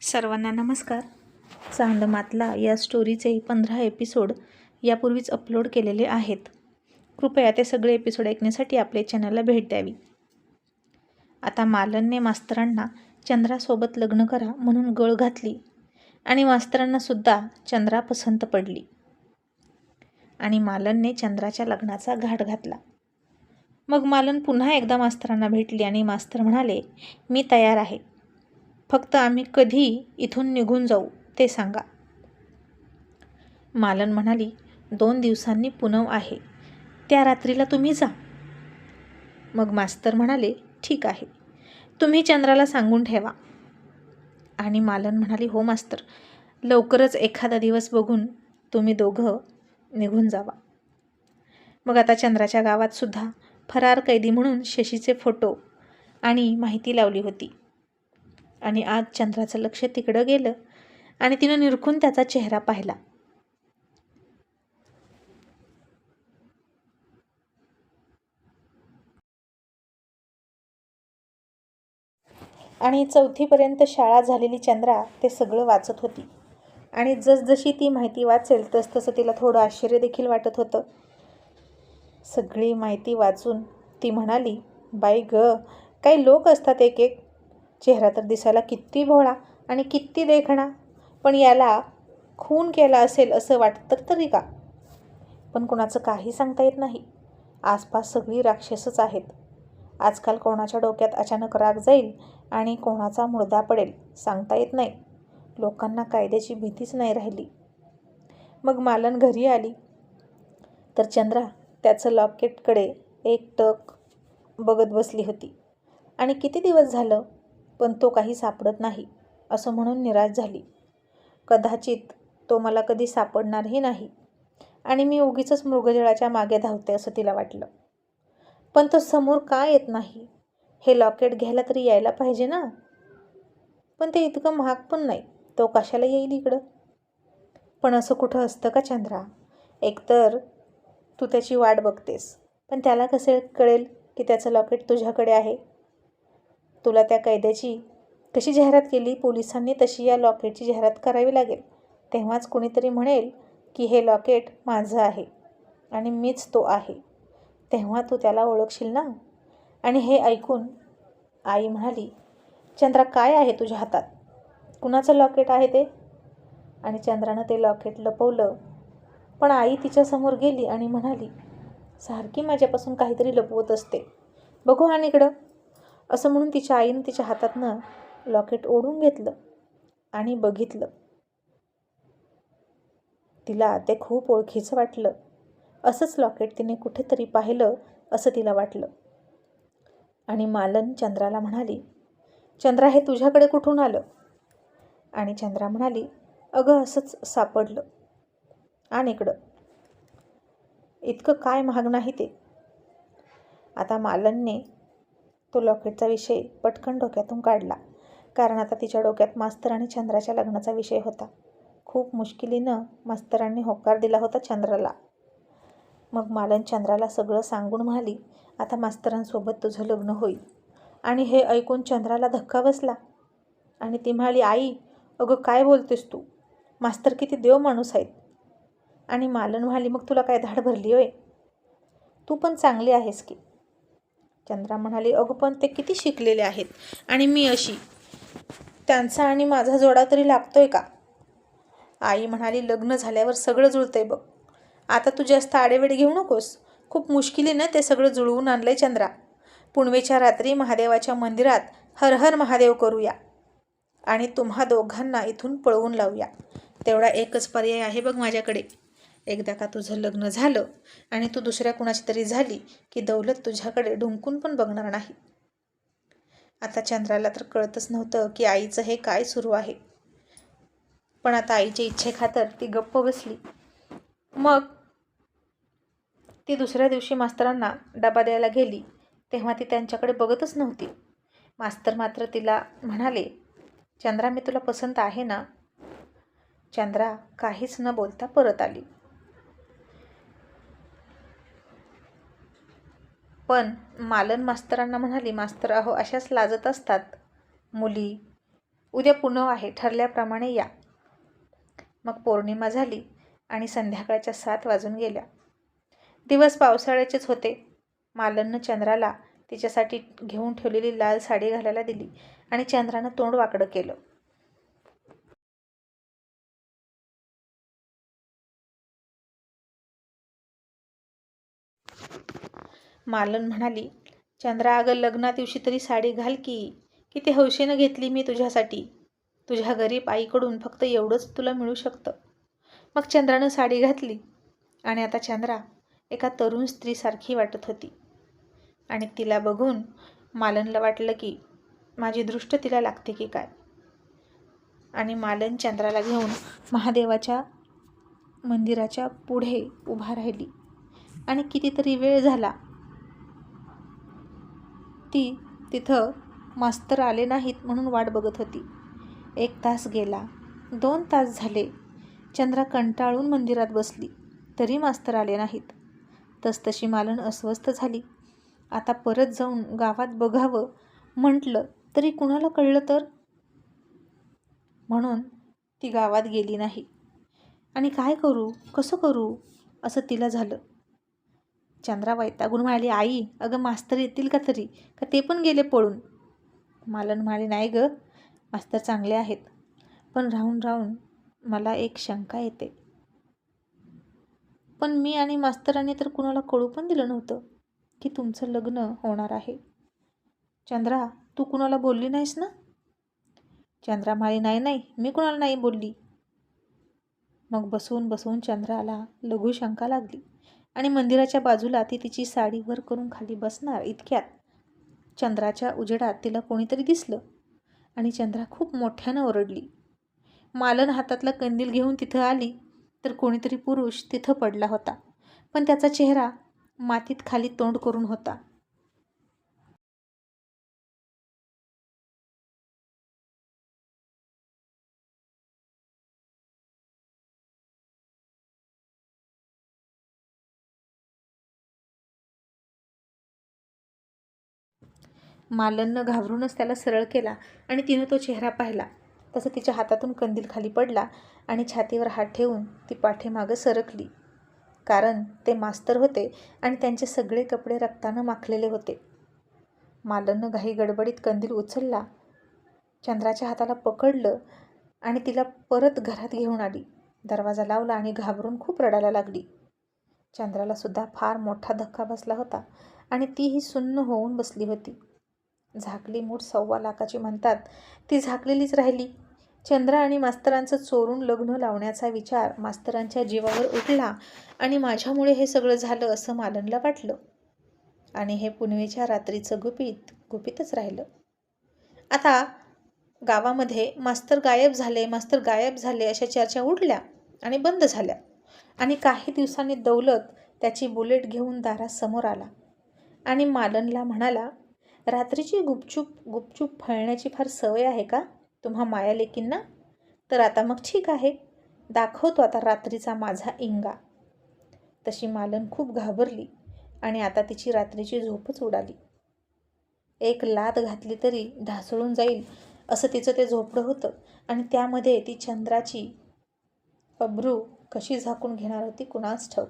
सर्वांना नमस्कार. चांदमातला या स्टोरीचे पंधरा एपिसोड यापूर्वीच अपलोड केलेले आहेत. कृपया ते सगळे एपिसोड ऐकण्यासाठी आपल्या चॅनलला भेट द्यावी. आता मालनने मास्तरांना चंद्रासोबत लग्न करा म्हणून गळ घातली आणि मास्तरांनासुद्धा चंद्रा पसंत पडली. आणि मालनने चंद्राच्या लग्नाचा घाट घातला. मग मालन पुन्हा एकदा मास्तरांना भेटली आणि मास्तर म्हणाले मी तयार आहे. फक्त आम्ही कधी इथून निघून जाऊ ते सांगा. मालन म्हणाली दोन दिवसांनी पुनव आहे. त्या रात्रीला तुम्ही जा. मग मास्तर म्हणाले ठीक आहे. तुम्ही चंद्राला सांगून ठेवा. आणि मालन म्हणाली हो मास्तर. लवकरच एखादा दिवस बघून तुम्ही दोघं निघून जावा. मग आता चंद्राच्या गावातसुद्धा फरार कैदी म्हणून शशीचे फोटो आणि माहिती लावली होती. आणि आज चंद्राचं लक्ष तिकडं गेलं आणि तिनं निरखून त्याचा चेहरा पाहिला. आणि चौथीपर्यंत शाळा झालेली चंद्रा ते सगळं वाचत होती. आणि जसजशी ती माहिती वाचेल तसतसं तिला थोडं आश्चर्य देखील वाटत होतं. सगळी माहिती वाचून ती म्हणाली बाई ग काही लोक असतात एक एक चेहरा तर दिसायला किती भोळा आणि किती देखणा पण याला खून केला असेल असं वाटतं तरी का? पण कोणाचं काही सांगता येत नाही. आसपास सगळी राक्षसच आहेत. आजकाल कोणाच्या डोक्यात अचानक राग जाईल आणि कोणाचा मुर्दा पडेल सांगता येत नाही. लोकांना कायद्याची भीतीच नाही राहिली. मग मालन घरी आली. तर चंद्रा त्याचं लॉकेटकडे एक टक बघत बसली होती. आणि किती दिवस झालं? पण तो काही सापडत नाही असं म्हणून निराश झाली. कदाचित तो मला कधी सापडणारही नाही आणि मी उगीच मृगजळाच्या मागे धावते असं तिला वाटलं. पण तो समोर का येत नाही? हे लॉकेट घ्यायला तरी यायला पाहिजे ना? पण ते इतकं महाग पण नाही तो कशाला येईल इकडं? पण असं कुठं असतं का चंद्रा? एकतर तू त्याची वाट बघतेस पण त्याला कसे कळेल की त्याचं लॉकेट तुझ्याकडे आहे? तुला त्या कैद्याची कशी जाहिरात केली? पोलिसांनी तशी या लॉकेटची जाहिरात करावी लागेल. तेव्हाच कुणीतरी म्हणेल की हे लॉकेट माझं आहे आणि मीच तो आहे. तेव्हा तू त्याला ओळखशील ना? आणि हे ऐकून आई म्हणाली चंद्रा काय आहे तुझ्या हातात? कुणाचं लॉकेट आहे ते? आणि चंद्रानं ते लॉकेट लपवलं. पण आई तिच्यासमोर गेली आणि म्हणाली सारखी माझ्यापासून काहीतरी लपवत असते. बघू आणि इकडं असं म्हणून तिच्या आईनं तिच्या हातातनं लॉकेट ओढून घेतलं आणि बघितलं. तिला ते खूप ओळखीचं वाटलं. असंच लॉकेट तिने कुठेतरी पाहिलं असं तिला वाटलं. आणि मालन चंद्राला म्हणाली चंद्रा हे तुझ्याकडे कुठून आलं? आणि चंद्रा म्हणाली अगं असंच सापडलं आणि इकडं. इतकं काय महाग नाही ते. आता मालनने तो लॉकेटचा विषय पटकन डोक्यातून काढला कारण आता तिच्या डोक्यात मास्तर आणि चंद्राच्या लग्नाचा विषय होता. खूप मुश्किलीनं मास्तरांनी होकार दिला होता चंद्राला. मग मालन चंद्राला सगळं सांगून म्हणाली आता मास्तरांसोबत तुझं लग्न होईल. आणि हे ऐकून चंद्राला धक्का बसला. आणि ती म्हणाली आई अगं काय बोलतेस तू? मास्तर किती देव माणूस आहेत. आणि मालन म्हणाली मग तुला काय धाड भरली होय? तू पण चांगली आहेस की. चंद्रा म्हणाली अगं पण ते किती शिकलेले आहेत. आणि मी अशी. त्यांचा आणि माझा जोडा तरी लागतोय का? आई म्हणाली लग्न झाल्यावर सगळं जुळतंय बघ. आता तू जास्त आडेवेड घेऊ नकोस. खूप मुश्किलीनं ते सगळं जुळवून आणलंय चंद्रा. पुणवेच्या रात्री महादेवाच्या मंदिरात हर हर महादेव करूया आणि तुम्हा दोघांना इथून पळवून लावूया. तेवढा एकच पर्याय आहे बघ माझ्याकडे. एकदा का तुझं लग्न झालं आणि तू दुसऱ्या कुणाची तरी झाली की दौलत तुझ्याकडे ढुंकून पण बघणार नाही. आता चंद्राला तर कळतच नव्हतं की आईचं हे काय सुरू आहे. पण आता आईच्या इच्छेखातर ती गप्प बसली. मग ती दुसऱ्या दिवशी मास्तरांना डबा द्यायला गेली तेव्हा ती त्यांच्याकडे बघतच नव्हती. मास्तर मात्र तिला म्हणाले चंद्रा मी तुला पसंत आहे ना? चंद्रा काहीच न बोलता परत आली. पण मालन मास्तरांना म्हणाली मास्तर अहो अशाच लाजत असतात मुली. उद्या पुनव आहे ठरल्याप्रमाणे या. मग पौर्णिमा झाली आणि संध्याकाळच्या सात वाजून गेल्या. दिवस पावसाळ्याचेच होते. मालननं चंद्राला तिच्यासाठी घेऊन ठेवलेली लाल साडी घालायला दिली आणि चंद्रानं तोंड वाकडं केलं. मालन म्हणाली चंद्रा अगं लग्ना दिवशी तरी साडी घाल की किती हौशेनं घेतली मी तुझ्यासाठी. तुझ्या गरीब आईकडून फक्त एवढंच तुला मिळू शकतं. मग चंद्रानं साडी घातली आणि आता चंद्रा एका तरुण स्त्रीसारखी वाटत होती. आणि तिला बघून मालनला वाटलं की माझी दृष्ट तिला लागते की काय? आणि मालन चंद्राला घेऊन महादेवाच्या मंदिराच्या पुढे उभा राहिली. आणि कितीतरी वेळ झाला ती तिथं मास्तर आले नाहीत म्हणून वाट बघत होती. एक तास गेला. दोन तास झाले. चंद्रा कंटाळून मंदिरात बसली. तरी मास्तर आले नाहीत. तसतशी मालन अस्वस्थ झाली. आता परत जाऊन गावात बघावं म्हटलं तरी कुणाला कळलं तर? म्हणून ती गावात गेली नाही. आणि काय करू? कसं करू? असं तिला झालं. चंद्रा वैतागून म्हणाली आई अगं मास्तर येतील का तरी? का ते पण गेले पळून? मालन म्हणाले नाही गं मास्तर चांगले आहेत. पण राहून राहून मला एक शंका येते. पण मी आणि मास्तरांनी तर कुणाला कळू पण दिलं नव्हतं की तुमचं लग्न होणार आहे. चंद्रा तू कुणाला बोलली नाहीस ना? चंद्रा म्हणाली नाही नाही मी कुणाला नाही बोलली. मग बसवून बसवून चंद्राला लघु शंका लागली. आणि मंदिराच्या बाजूला ती तिची साडी वर करून खाली बसणार इतक्यात. चंद्राच्या उजेडात तिला कोणीतरी दिसलं आणि चंद्रा खूप मोठ्यानं ओरडली. मालन हातातला कंदील घेऊन तिथं आली तर कोणीतरी पुरुष तिथं पडला होता. पण त्याचा चेहरा मातीत खाली तोंड करून होता. मालननं घाबरूनच त्याला सरळ केला आणि तिनं तो चेहरा पाहिला. तसं तिच्या हातातून कंदील खाली पडला आणि छातीवर हात ठेवून ती पाठीमागं सरकली. कारण ते मास्तर होते आणि त्यांचे सगळे कपडे रक्तानं माखलेले होते. मालननं घाई गडबडीत कंदील उचलला चंद्राच्या हाताला पकडलं आणि तिला परत घरात घेऊन आली. दरवाजा लावला आणि घाबरून खूप रडायला लागली. चंद्रालासुद्धा फार मोठा धक्का बसला होता आणि तीही सुन्न होऊन बसली होती. झाकली मूठ सव्वा लाखाची म्हणतात. ती झाकलेलीच राहिली. चंद्र आणि मास्तरांचं चोरून लग्न लावण्याचा विचार मास्तरांच्या जीवावर उठला आणि माझ्यामुळे हे सगळं झालं असं मालनला वाटलं. आणि हे पुनवेच्या रात्रीचं गुपित गुपितच राहिलं. आता गावामध्ये मास्तर गायब झाले मास्तर गायब झाले अशा चर्चा उडल्या आणि बंद झाल्या. आणि काही दिवसांनी दौलत त्याची बुलेट घेऊन दारासमोर आला. आणि मालनला म्हणाला रात्रीची गुपचूप गुपचूप फळण्याची फार सवय आहे का? तुम्हा मायालेकींना तर आता मग ठीक आहे. दाखवतो आता रात्रीचा माझा इंगा. तशी मालन खूप घाबरली आणि आता तिची रात्रीची झोपच उडाली. एक लात घातली तरी ढासळून जाईल असं तिचं ते झोपडं होतं आणि त्यामध्ये ती चंद्राची अब्रू कशी झाकून घेणार होती कुणास ठाऊक?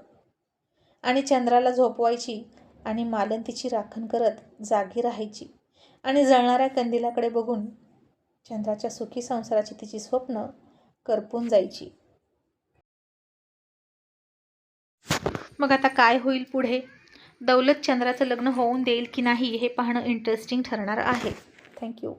आणि चंद्राला झोपवायची आणि मालन तिची राखण करत जागी राहायची आणि जळणाऱ्या कंदिलाकडे बघून चंद्राच्या सुखी संसाराची तिची स्वप्न करपून जायची. मग आता काय होईल पुढे? दौलत चंद्राचं लग्न होऊन देईल की नाही हे पाहणं इंटरेस्टिंग ठरणार आहे. थँक्यू